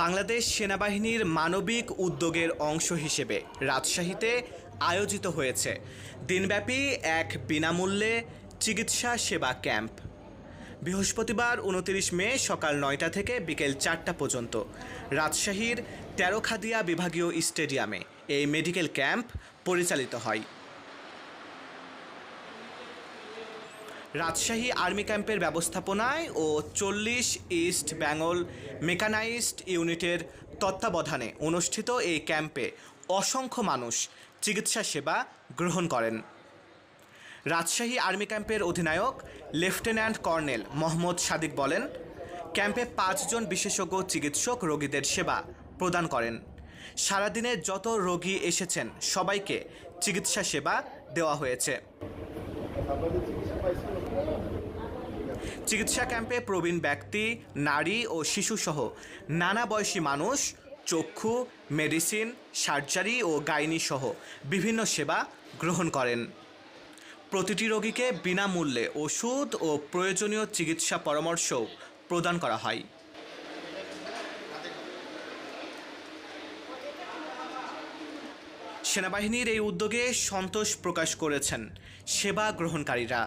বাংলাদেশ সেনাবাহিনীর মানবিক উদ্যোগের অংশ হিসেবে রাজশাহীতে আয়োজিত হয়েছে। দিনব্যাপী এক বিনামূল্যে চিকিৎসা সেবা ক্যাম্প। বৃহস্পতিবার উনতিরিশ মে সকাল নয়টা থেকে বিকেল চারটা পর্যন্ত রাজশাহীর তেরোখাদিয়া বিভাগীয় স্টেডিয়ামে এই মেডিকেল ক্যাম্প পরিচালিত হয়। রাজশাহী আর্মি ক্যাম্পের ব্যবস্থাপনায় ও চল্লিশ ইস্ট বেঙ্গল মেকানাইজড ইউনিটের তত্ত্বাবধানে অনুষ্ঠিত এই ক্যাম্পে অসংখ্য মানুষ চিকিৎসা সেবা গ্রহণ করেন। রাজশাহী আর্মি ক্যাম্পের অধিনায়ক লেফটেন্যান্ট কর্নেল মোহাম্মদ সাদিক বলেন, ক্যাম্পে পাঁচজন বিশেষজ্ঞ চিকিৎসক রোগীদের সেবা প্রদান করেন। সারাদিনে যত রোগী এসেছেন, সবাইকে চিকিৎসা সেবা দেওয়া হয়েছে। চিকিৎসা ক্যাম্পে প্রবীণ ব্যক্তি, নারী ও শিশুসহ নানা বয়সী মানুষ, চক্ষু, মেডিসিন, সার্জারি ও গাইনি সহ বিভিন্ন সেবা গ্রহণ করেন। প্রতিটি রোগীকে বিনামূল্যে ওষুধ ও প্রয়োজনীয় চিকিৎসা পরামর্শও প্রদান করা হয়। সেনাবাহিনীর এই উদ্যোগে সন্তোষ প্রকাশ করেছেন সেবা গ্রহণকারীরা।